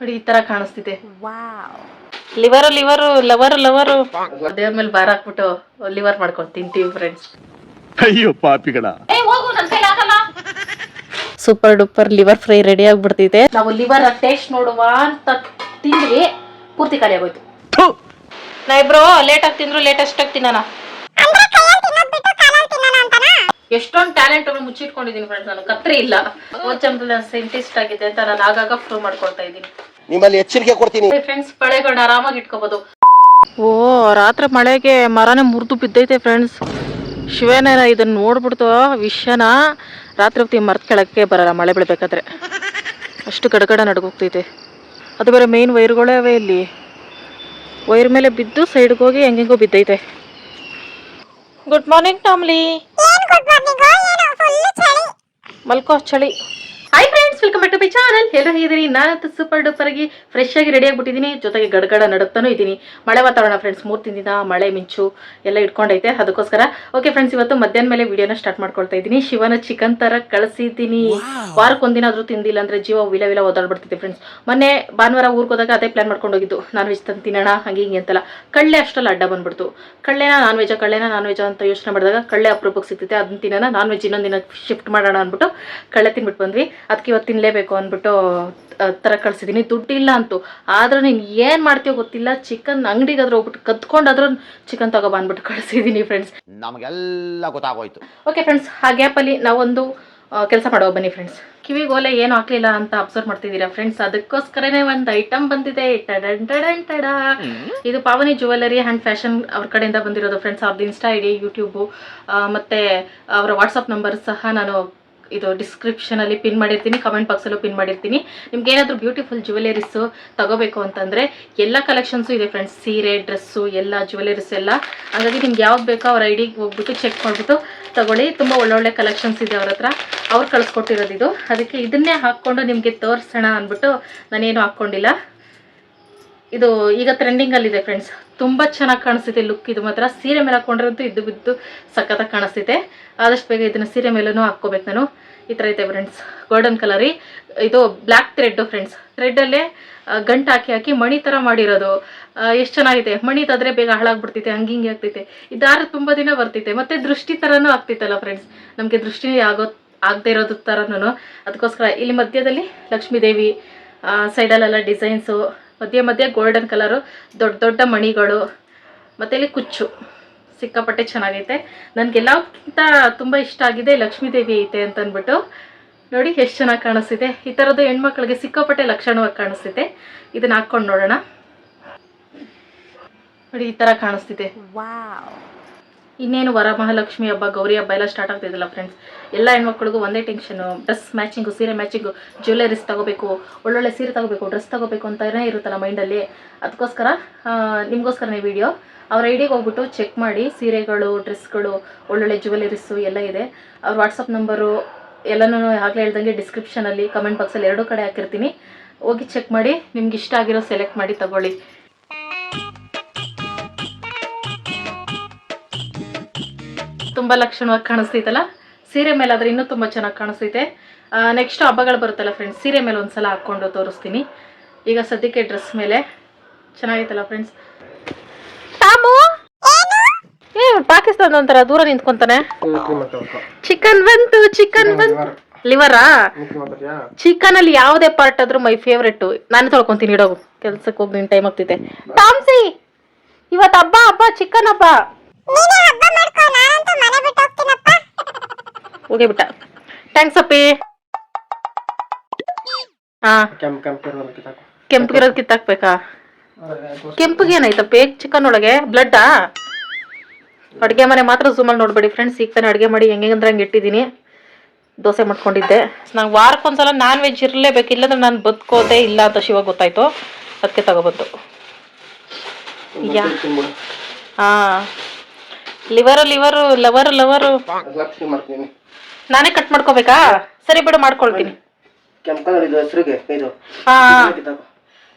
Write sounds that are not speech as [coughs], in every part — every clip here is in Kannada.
ನೋಡಿ ಈ ತರ ಕಾಣಿಸ್ತಿದೆ. ಲಿವರು ಲಿವರು ಲವರು ಲವರು ದೇವ್ರ ಮೇಲೆ ಬಾರ್ ಹಾಕ್ಬಿಟ್ಟು ಲಿವರ್ ಮಾಡ್ಕೊಂಡು ತಿಂತೀವಿ ಫ್ರೆಂಡ್ಸ್ ಅಯ್ಯೋ ಪಾಪಿಗಳ. Super duper liver fry ready ಆಗ್ಬಿಡ್ತೈತೆ ನಾವು ಲಿವರ್ ಟೇಸ್ಟ್ ನೋಡುವ ಅಂತ ತಿಂದ್ವಿ ಪೂರ್ತಿ ಖಾಲಿ ಆಗೋಯ್ತು ನಾ ಇಬ್ರು ಲೇಟ್ ಆಗಿ ತಿಂದ್ರು ಲೇಟೆಸ್ಟ್ ಆಗಿ ತಿನ್ನೋಣ. ಎಷ್ಟೊಂದು ಟ್ಯಾಲೆಂಟ್ ಮುಚ್ಚಿಟ್ಕೊಂಡಿದ್ದೀನಿ ಫ್ರೆಂಡ್ಸ್ ನಾನು. ಕತ್ರಿ ಇಲ್ಲ. ಓದ್ ಸೈಂಟಿಸ್ಟ್ ಆಗಿದೆ ಅಂತ ನಾನು ಆಗಾಗ ಪ್ರೂವ್ ಮಾಡ್ಕೊಳ್ತಾ ಇದ್ದೀನಿ. ನಿಮ್ಮಲ್ಲಿ ಎಚ್ಚರಿಕೆ ಕೊಡ್ತೀನಿ. ಫ್ರೆಂಡ್ಸ್ ಬಳೆಗಳನ್ನ ಆರಾಮಾಗಿ ಇಟ್ಕೋಬಹುದು ಓ ರಾತ್ರಿ ಮಳೆಗೆ ಮರನೇ ಮುರಿದು ಬಿದ್ದೈತೆ ಫ್ರೆಂಡ್ಸ್ ಶಿವನೇನ ಇದನ್ನ ನೋಡ್ಬಿಡ್ತು ವಿಷಯನ. ರಾತ್ರಿ ಹೊತ್ತಿಗೆ ಮರದ ಕೆಳಕ್ಕೆ ಬರಲ್ಲ ಮಳೆ ಬೀಳ್ಬೇಕಾದ್ರೆ. ಅಷ್ಟು ಗಡಗಡ ನಡ್ಗೋಗ್ತೈತೆ. ಅದು ಬೇರೆ ಮೇನ್ ವೈರ್ಗಳೇ ಅವೆ ಇಲ್ಲಿ. ವೈರ್ ಮೇಲೆ ಬಿದ್ದು ಸೈಡ್ಗೆ ಹೋಗಿ ಹೆಂಗೆಂಗೋ ಬಿದ್ದೈತೆ. ಗುಡ್ ಮಾರ್ನಿಂಗ್ ಟಾಮ್ಲಿ ಮಲ್ಕೋ ಚಳಿ hi friends welcome back to my channel ಎಲ್ಲರೂ ಹೇಗಿದ್ದೀರಿ? ನಾನಂತೂ ಸೂಪರ್ ಡೂಪರ್ ಆಗಿ ಫ್ರೆಶ್ ಆಗಿ ರೆಡಿ ಆಗಿಬಿಟ್ಟಿದ್ದೀನಿ. ಜೊತೆಗೆ ಗಡಗಡ ನಡುತ್ತಾನೂ ಇದ್ದೀನಿ. ಮಳೆ ವಾತಾವರಣ ಫ್ರೆಂಡ್ಸ್ ಮೂರು ದಿನದಿಂದ ಮಳೆ ಮಿಂಚು ಎಲ್ಲ ಇಟ್ಕೊಂಡೈತೆ ಅದಕ್ಕೋಸ್ಕರ. ಓಕೆ ಫ್ರೆಂಡ್ಸ್ ಇವತ್ತು ಮಧ್ಯಾಹ್ನ ಮೇಲೆ ವಿಡಿಯೋನ ಸ್ಟಾರ್ಟ್ ಮಾಡ್ಕೊಳ್ತಾ ಇದ್ದೀನಿ. ಶಿವನ ಚಿಕನ್ ತರ ಕಳಿಸಿದ್ದೀನಿ. ವಾರಕ್ಕೊಂದಿನ ಆದ್ರೂ ತಿಂದಿಲ್ಲ ಅಂದ್ರೆ ಜೀವ ವಿಲ ವಿಲ ಓದಾಡ್ಬಿಡ್ತಿದ್ದೆ ಫ್ರೆಂಡ್ಸ್ ಮೊನ್ನೆ ಭಾನುವಾರ ಊರಿಗೆ ಹೋದಾಗ ಅದೇ ಪ್ಲಾನ್ ಮಾಡ್ಕೊಂಡು ಹೋಗಿದ್ದು ನಾನ್ ವೆಜ್ ತಂದು ತಿನ್ನೋಣ ಹಂಗೆ ಹಿಂಗೆ ಅಂತಲ್ಲ. ಕಳ್ಳೆ ಅಷ್ಟಲ್ಲಿ ಅಡ್ಡ ಬಂದ್ಬಿಡ್ತು. ಕಳ್ಳೆನ ನಾನ್ ವೆಜ್ ಕಳ್ಳೆನ ನಾನ್ ವೆಜ್ ಅಂತ ಯೋಚನೆ ಮಾಡಿದಾಗ ಕಳ್ಳೆ ಅಪ್ರೂಪಕ್ಕೆ ಸಿಗ್ತೈತೆ ಅದನ್ನ ತಿನ್ನೋಣ ನಾನ್ ವೆಜ್ ಇನ್ನೊಂದಿನ ದಿನ ಶಿಫ್ಟ್ ಮಾಡೋಣ ಅಂದ್ಬಿಟ್ಟು ಕಳ್ಳೆ ತಿನ್ಬಿಟ್ಟು ಬಂದ್ವಿ. ಅದಕ್ಕೆ ಇವತ್ತು ತಿನ್ನಲೇಬೇಕು ಅಂದ್ಬಿಟ್ಟು ತರ ಥರ ಕಳ್ಸಿದ್ದೀನಿ ದುಡ್ಡಿಲ್ಲ ಅಂತೂ. ಆದ್ರೆ ನೀನು ಏನು ಮಾಡ್ತೀಯೋ ಗೊತ್ತಿಲ್ಲ ಚಿಕನ್ ಅಂಗಡಿಗಾದ್ರೂ ಹೋಗ್ಬಿಟ್ಟು ಕದ್ಕೊಂಡಾದ್ರೂ ಚಿಕನ್ ತಗೋ ಬಂದ್ಬಿಟ್ಟು ಕಳಿಸಿದ್ದೀನಿ ಫ್ರೆಂಡ್ಸ್ ನಮಗೆಲ್ಲ ಗೊತ್ತಾಗೋಯ್ತು. ಓಕೆ ಫ್ರೆಂಡ್ಸ್ ಆ ಗ್ಯಾಪಲ್ಲಿ ನಾವೊಂದು ಕೆಲಸ ಮಾಡುವ ಬನ್ನಿ ಫ್ರೆಂಡ್ಸ್ ಕಿವಿಗೆ ಓಲೆ ಏನು ಹಾಕ್ಲಿಲ್ಲ ಅಂತ ಅಬ್ಸರ್ವ್ ಮಾಡ್ತಿದ್ದೀರಾ ಫ್ರೆಂಡ್ಸ್ ಅದಕ್ಕೋಸ್ಕರನೇ ಒಂದು ಐಟಮ್ ಬಂದಿದೆ. ಟಡ. ಇದು ಪಾವನಿ ಜುವೆಲ್ಲರಿ ಆ್ಯಂಡ್ ಫ್ಯಾಷನ್ ಅವ್ರ ಕಡೆಯಿಂದ ಬಂದಿರೋದು ಫ್ರೆಂಡ್ಸ್ ಅವ್ರದ್ದು ಇನ್ಸ್ಟಾ ಐ ಡಿ ಯೂಟ್ಯೂಬು ಮತ್ತು ಅವರ ವಾಟ್ಸಪ್ ನಂಬರ್ ಸಹ ನಾನು ಇದು ಡಿಸ್ಕ್ರಿಪ್ಷನಲ್ಲಿ ಪಿನ್ ಮಾಡಿರ್ತೀನಿ ಕಮೆಂಟ್ ಬಾಕ್ಸಲ್ಲೂ ಪಿನ್ ಮಾಡಿರ್ತೀನಿ. ನಿಮ್ಗೆ ಏನಾದರೂ ಬ್ಯೂಟಿಫುಲ್ ಜ್ಯುವೆಲರೀಸು ತಗೋಬೇಕು ಅಂತಂದರೆ ಎಲ್ಲ ಕಲೆಕ್ಷನ್ಸು ಇದೆ ಫ್ರೆಂಡ್ಸ್ ಸೀರೆ ಡ್ರೆಸ್ಸು ಎಲ್ಲ ಜುವೆಲರೀಸ್ ಎಲ್ಲ. ಹಾಗಾಗಿ ನಿಮ್ಗೆ ಯಾವ್ದು ಬೇಕೋ ಅವ್ರ ಐಡಿಗೆ ಹೋಗ್ಬಿಟ್ಟು ಚೆಕ್ ಮಾಡ್ಬಿಟ್ಟು ತಗೊಳ್ಳಿ. ತುಂಬ ಒಳ್ಳೊಳ್ಳೆ ಕಲೆಕ್ಷನ್ಸ್ ಇದೆ ಅವ್ರ ಹತ್ರ. ಅವ್ರು ಕಳಿಸ್ಕೊಟ್ಟಿರೋದು ಇದು. ಅದಕ್ಕೆ ಇದನ್ನೇ ಹಾಕ್ಕೊಂಡು ನಿಮಗೆ ತೋರಿಸೋಣ ಅಂದ್ಬಿಟ್ಟು ನಾನೇನು ಹಾಕ್ಕೊಂಡಿಲ್ಲ. ಇದು ಈಗ ಟ್ರೆಂಡಿಂಗಲ್ಲಿದೆ ಫ್ರೆಂಡ್ಸ್ ತುಂಬ ಚೆನ್ನಾಗಿ ಕಾಣಿಸ್ತಿದೆ ಲುಕ್ ಇದು ಮಾತ್ರ ಸೀರೆ ಮೇಲೆ ಹಾಕೊಂಡ್ರಂತೂ ಇದ್ದು ಬಿದ್ದು ಸಖತ್ತಾಗಿ ಕಾಣಿಸ್ತಿದೆ. ಆದಷ್ಟು ಬೇಗ ಇದನ್ನು ಸೀರೆ ಮೇಲೂ ಹಾಕ್ಕೋಬೇಕು ನಾನು. ಈ ಥರ ಇದೆ ಫ್ರೆಂಡ್ಸ್ ಗೋಲ್ಡನ್ ಕಲರಿ ಇದು ಬ್ಲ್ಯಾಕ್ ಥ್ರೆಡ್ಡು ಫ್ರೆಂಡ್ಸ್ ಥ್ರೆಡ್ಡಲ್ಲೇ ಗಂಟು ಹಾಕಿ ಹಾಕಿ ಮಣಿ ಥರ ಮಾಡಿರೋದು. ಎಷ್ಟು ಚೆನ್ನಾಗಿದೆ. ಮಣಿ ತಾದ್ರೆ ಬೇಗ ಹಾಳಾಗ್ಬಿಡ್ತೈತೆ ಹಂಗೆ ಹಿಂಗೆ ಆಗ್ತೈತೆ ಈ ದಾರ ತುಂಬ ದಿನ ಬರ್ತೈತೆ ಮತ್ತು ದೃಷ್ಟಿ ಥರನೂ ಆಗ್ತೈತಲ್ಲ ಫ್ರೆಂಡ್ಸ್ ನಮಗೆ ದೃಷ್ಟಿ ಆಗೋ, ಆಗದೆ ಇರೋದು ಥರನೂ ಅದಕ್ಕೋಸ್ಕರ ಇಲ್ಲಿ ಮಧ್ಯದಲ್ಲಿ ಲಕ್ಷ್ಮೀದೇವಿ ಸೈಡಲ್ಲೆಲ್ಲ ಡಿಸೈನ್ಸು ಮಧ್ಯೆ ಮಧ್ಯೆ ಗೋಲ್ಡನ್ ಕಲರು ದೊಡ್ಡ ದೊಡ್ಡ ಮಣಿಗಳು, ಮತ್ತು ಇಲ್ಲಿ ಕುಚ್ಚು ಸಿಕ್ಕಾಪಟ್ಟೆ ಚೆನ್ನಾಗೈತೆ. ನನಗೆಲ್ಲಕ್ಕಿಂತ ತುಂಬ ಇಷ್ಟ ಆಗಿದೆ ಲಕ್ಷ್ಮೀದೇವಿ ಐತೆ ಅಂತ ಅಂದ್ಬಿಟ್ಟು ನೋಡಿ ಎಷ್ಟು ಚೆನ್ನಾಗಿ ಕಾಣಿಸ್ತಿದೆ. ಈ ಥರದ್ದು ಹೆಣ್ಮಕ್ಳಿಗೆ ಸಿಕ್ಕಾಪಟ್ಟೆ ಲಕ್ಷಣವಾಗಿ ಕಾಣಿಸ್ತಿದೆ. ಇದನ್ನ ಹಾಕ್ಕೊಂಡು ನೋಡೋಣ. ನೋಡಿ ಈ ಥರ ಕಾಣಿಸ್ತಿದೆ. ಇನ್ನೇನು ವರಮಹಾಲಕ್ಷ್ಮಿ ಹಬ್ಬ, ಗೌರಿ ಹಬ್ಬ ಎಲ್ಲ ಸ್ಟಾರ್ಟ್ ಆಗ್ತಿದೆಯಲ್ಲ ಫ್ರೆಂಡ್ಸ್ ಎಲ್ಲ ಹೆಣ್ಮಕ್ಳಿಗೂ ಒಂದೇ ಟೆನ್ಷನ್ ಡ್ರೆಸ್ ಮ್ಯಾಚಿಂಗು ಸೀರೆ ಮ್ಯಾಚಿಂಗು ಜ್ಯುವೆಲರೀಸ್ ತಗೋಬೇಕು, ಒಳ್ಳೊಳ್ಳೆ ಸೀರೆ ತಗೋಬೇಕು ಡ್ರೆಸ್ ತಗೋಬೇಕು ಅಂತಲೇ ಇರುತ್ತಲ್ಲ ಮೈಂಡಲ್ಲಿ ಅದಕ್ಕೋಸ್ಕರ ನಿಮಗೋಸ್ಕರನೇ ವಿಡಿಯೋ ಅವ್ರ ಐಡಿಗೆ ಹೋಗ್ಬಿಟ್ಟು ಚೆಕ್ ಮಾಡಿ, ಸೀರೆಗಳು ಡ್ರೆಸ್ಗಳು ಒಳ್ಳೊಳ್ಳೆ ಜ್ಯುವೆಲರೀಸು ಎಲ್ಲ ಇದೆ. ಅವ್ರ ವಾಟ್ಸಪ್ ನಂಬರು ಎಲ್ಲನೂ ಆಗಲೇ ಹೇಳ್ದಂಗೆ ಡಿಸ್ಕ್ರಿಪ್ಷನಲ್ಲಿ ಕಮೆಂಟ್ ಬಾಕ್ಸಲ್ಲಿ ಎರಡೂ ಕಡೆ ಹಾಕಿರ್ತೀನಿ. ಹೋಗಿ ಚೆಕ್ ಮಾಡಿ, ನಿಮ್ಗೆ ಇಷ್ಟ ಆಗಿರೋ ಸೆಲೆಕ್ಟ್ ಮಾಡಿ ತಗೊಳ್ಳಿ. ತುಂಬ ಲಕ್ಷಣವಾಗಿ ಕಾಣಿಸ್ತೈತಲ್ಲ? ಸೀರೆ ಮೇಲೆ ಆದರೆ ಇನ್ನೂ ತುಂಬ ಚೆನ್ನಾಗಿ ಕಾಣಿಸ್ತೈತೆ. ನೆಕ್ಸ್ಟ್ ಹಬ್ಬಗಳು ಬರುತ್ತಲ್ಲ ಫ್ರೆಂಡ್ಸ್ ಸೀರೆ ಮೇಲೆ ಒಂದ್ಸಲ ಹಾಕ್ಕೊಂಡು ತೋರಿಸ್ತೀನಿ. ಈಗ ಸದ್ಯಕ್ಕೆ ಡ್ರೆಸ್ ಮೇಲೆ. ಚೆನ್ನಾಗೈತಲ್ಲ ಫ್ರೆಂಡ್ಸ್ ಏ ಪಾಕಿಸ್ತಾನ ಒಂಥರ ದೂರ ನಿಂತ್ಕೊಂತಾನೆ. ಚಿಕನ್ ಬಂತು ಚಿಕನ್ ಬಂತು. ಲಿವರಾ ಚಿಕನ್ ಅಲ್ಲಿ ಯಾವುದೇ ಪಾರ್ಟ್ ಆದ್ರೂ ಮೈ ಫೇವ್ರೆಟ್ ನಾನು ತೊಳ್ಕೊಂತೀನಿ ಇಡೋ ಕೆಲ್ಸಕ್ಕೆ ಹೋಗಿ ನಿನ್ ಟೈಮ್ ಆಗ್ತೈತೆ. ಟಾಮ್ಸಿ ಇವತ್ತು ಹಬ್ಬ ಹಬ್ಬ ಚಿಕನ್ ಹಬ್ಬ. ಹೋಗಿ ಬಿಟ್ಟ ಥ್ಯಾಂಕ್ಸ್ ಅಪ್ಪಿ. ಹಾ ಕೆಂಪ್ ಕೆಂಪ್ ಇರೋದು ಕಿತ್ತಾಕು. ಕೆಂಪಗಿರೋದು ಕಿತ್ತಾಕ್ಬೇಕಾ? ಕೆಂಪಿಗೆ ಪೇಕ್ ಚಿಕನ್ ಒಳಗೆ? ಬ್ಲಡ್ಡಾ ಅಡುಗೆ ಮನೆ ಮಾತ್ರ ಝೂಮಲ್ಲಿ ನೋಡ್ಬೇಡಿ ಫ್ರೆಂಡ್ಸ್ ಈಗ ತಾನೇ ಅಡುಗೆ ಮಾಡಿ ಹೆಂಗೆ ಅಂದ್ರೆ ಹಂಗೆ ಇಟ್ಟಿದ್ದೀನಿ. ದೋಸೆ ಮಾಡ್ಕೊಂಡಿದ್ದೆ. ನಂಗೆ ವಾರಕ್ಕೊಂದ್ಸಲ ನಾನ್ ವೆಜ್ ಇರಲೇಬೇಕು ಇಲ್ಲಾಂದ್ರೆ ನಾನು ಬದುಕೋದೇ ಇಲ್ಲ ಅಂತ ಶಿವ ಗೊತ್ತಾಯ್ತು. ಅದಕ್ಕೆ ತಗೊಬಂತು ಯಾ ಹಾಂ liver liver lover lover Lakshmi ಮಾಡ್ತೀನಿ ನಾನೇ ಕಟ್ ಮಾಡ್ಕೋಬೇಕಾ? ಸರಿ ಬಿಡು, ಮಾಡ್ಕೊಳ್ತೀನಿ. ಕೆಂಪು ಕಲರ್ ಇದು ಹಸಿರಿಗೆ ಇದು ಹಾ.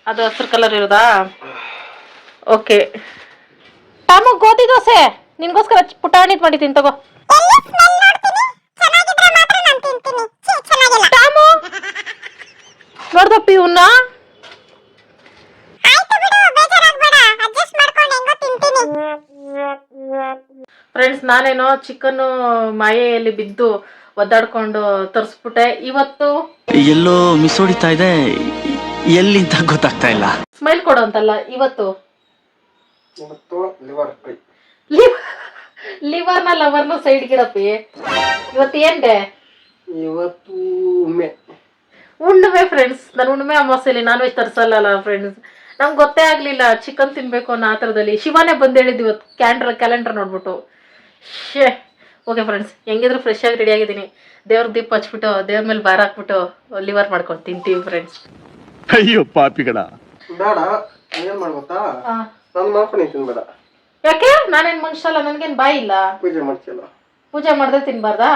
ಅದು ಹಸಿರು ಕಲರ್ ಇರೋದಾ? ಓಕೆ ಟಾಮು, ಗೋಧಿ ದೋಸೆ. ನಿನ್ಗೋಸ್ಕರ ಪುಟಾಣಿದ್ ಮಾಡಿದ್ದೀನಿ, ತಗೋ. ಟಾಮು ನೋಡ್ದಪ್ಪಿ ಇವನ್ನ ಆಯ್ತು ಬಿಡು, ಬೇಜಾರಾಗಬೇಡ. ಅಡ್ಜಸ್ಟ್ ಮಾಡ್ಕೊಂಡು ಹೆಂಗೋ ತಿಂತೀನಿ. ನಾನೇನೋ ಚಿಕನ್ ಮಾಯೆಯಲ್ಲಿ ಬಿದ್ದು ಒದ್ದಾಡ್ಕೊಂಡು ತರಿಸ್ಬಿಟ್ಟೆ. ಇವತ್ತು ಎಲ್ಲೋ ಮಿಸ್ ಹೊಡಿತಾ ಇದೆ. ಎಲ್ಲಿ ಅಂತ ಗೊತ್ತಾಗ್ತಾ ಇಲ್ಲ. ಸ್ಮೈಲ್ ಕೊಡು ಅಂತಲ್ಲ ಇವತ್ತು. ಇವತ್ತು ಲಿವರ್ ಫ್ರೈ ಲಿವರ್ನ ಲವರ್ನ ಸೈಡ್ ಗಿಡಪ್ಪಿ. ಇವತ್ತು ಏನ್ ಡೇ ಇವತ್ತು ಉಮ್ಮೆ ಹುಣ್ಣಿಮೆ ಫ್ರೆಂಡ್ಸ್ ನಾನು ಹುಣ್ಣಿಮೆ ಅಮಾವಾಸ್ಯೆಲಿ ನಾನ್ ವೆಜ್ ತರಿಸಲ್ಲ ಫ್ರೆಂಡ್ಸ್ ನಂಗೆ ಗೊತ್ತೇ ಆಗ್ಲಿಲ್ಲ ಚಿಕನ್ ತಿನ್ಬೇಕು ಅನ್ನೋ ಆತರದಲ್ಲಿ. ಥರದಲ್ಲಿ ಶಿವನೇ ಬಂದು ಹೇಳಿದ್ದು ಇವತ್ತು ಕ್ಯಾಂಡ್ರ ಕ್ಯಾಲೆಂಡರ್ ನೋಡ್ಬಿಟ್ಟು. ಶೇ ಓಕೆ ಫ್ರೆಂಡ್ಸ್ ಹೆಂಗಿದ್ರು ಫ್ರೆಶ್ ಆಗಿ ರೆಡಿ ಆಗಿದ್ದೀನಿ. ದೇವ್ರ ದೀಪ ಹಚ್ಬಿಟ್ಟು ದೇವ್ರ ಮೇಲೆ ಬಾರ ಹಾಕ್ಬಿಟ್ಟು ಲಿವರ್ ಮಾಡ್ಕೊಂಡು ತಿಂತೀವಿ ಫ್ರೆಂಡ್ಸ್ ಅಯ್ಯೋ ಪಾಪಿಗಳ ಬೇಡ ಏನ್ ನಾನು ಮಾಡ್ಕೊಂಡು ತಿನ್ಬೇಡ. ಯಾಕೆ? ನಾನೇನ್ ಮನುಷ್ಯ ಅಲ್ಲ ನನಗೇನು ಬಾಯಿ ಇಲ್ಲ. ಪೂಜೆ ಮಾಡ್ತಿಲ್ಲ ಪೂಜೆ ಮಾಡದೆ ತಿನ್ಬಾರ್ದಾ?